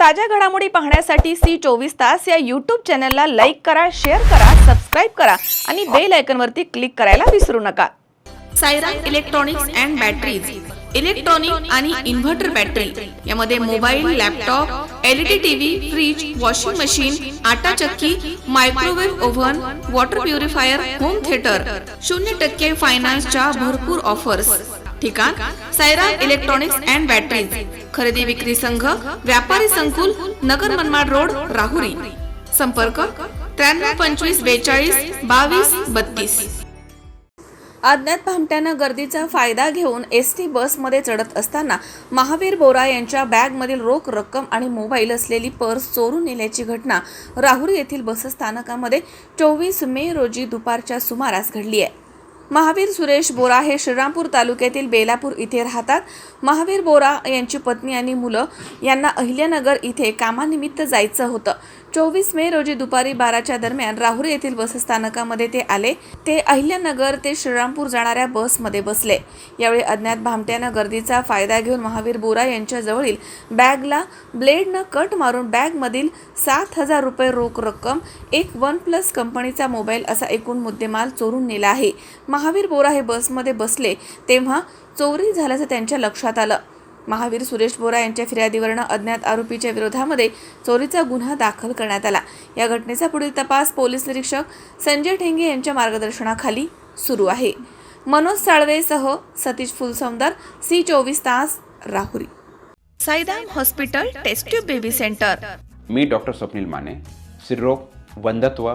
ताज्या घडामोडी पाहण्यासाठी सी चोवीस तास या यूट्यूब चॅनलला लाईक करा शेअर करा सबस्क्राईब करा आणि बेल आयकॉनवरती क्लिक करायला विसरू नका. Saira electronics and batteries electronic आणि इन्व्हर्टर बॅटरी यामध्ये mobile laptop LED TV fridge washing machine आटा चक्की microwave oven water purifier home theatre शून्य टक्के फायनान्सच्या भरपूर ऑफर्स ठिकाण सायराम इलेक्ट्रॉनिक्स अँड बॅटरीज खरेदी विक्री संघ व्यापारी संकुल नगर मनमाड रोड राहुरी. संपर्क त्र्याण्णव पंचवीस बेचाळीस बावीस बत्तीस. अज्ञात भामट्यानं गर्दीचा फायदा घेऊन एस टी बसमध्ये चढत असताना महावीर बोरा यांच्या बॅगमधील रोख रक्कम आणि मोबाईल असलेली पर्स चोरून नेल्याची घटना राहुरी येथील बसस्थानकामध्ये चोवीस मे रोजी दुपारच्या सुमारास घडली आहे. महावीर सुरेश बोरा हे श्रीरामपूर तालुक्यातील बेलापूर इथे राहतात. महावीर बोरा यांची पत्नी आणि मुलं यांना अहिल्यानगर इथे कामानिमित्त जायचं होतं. चोवीस मे रोजी दुपारी बाराच्या दरम्यान राहुरी येथील बसस्थानकामध्ये ते आले. ते अहिल्यानगर ते श्रीरामपूर जाणाऱ्या बसमध्ये बसले. यावेळी अज्ञात भामट्यानं गर्दीचा फायदा घेऊन महावीर बोरा यांच्याजवळील बॅगला ब्लेडनं कट मारून बॅगमधील सात हजार रुपये रोख रक्कम एक वन प्लस कंपनीचा मोबाईल असा एकूण मुद्देमाल चोरून नेला आहे. महावीर बोरा हे बसमध्ये बसले तेव्हा चोरी झाल्याचं त्यांच्या लक्षात आलं. महावीर सुरेश बोरा यांच्या फिर्यादीवरनं अज्ञात आरोपीच्या विरोधामध्ये चोरीचा गुन्हा दाखल करण्यात आला. या घटनेचा पुढील तपास पोलीस निरीक्षक संजय ठेंगे यांच्या मार्गदर्शनाखाली सुरू आहे. मनोज साळवेसह सतीश फुलसौंदर सी चोवीस तास Rahuri. Saidam hospital test tube baby centre. मी डॉक्टर स्वप्नील माने स्त्रीरोग वंधत्व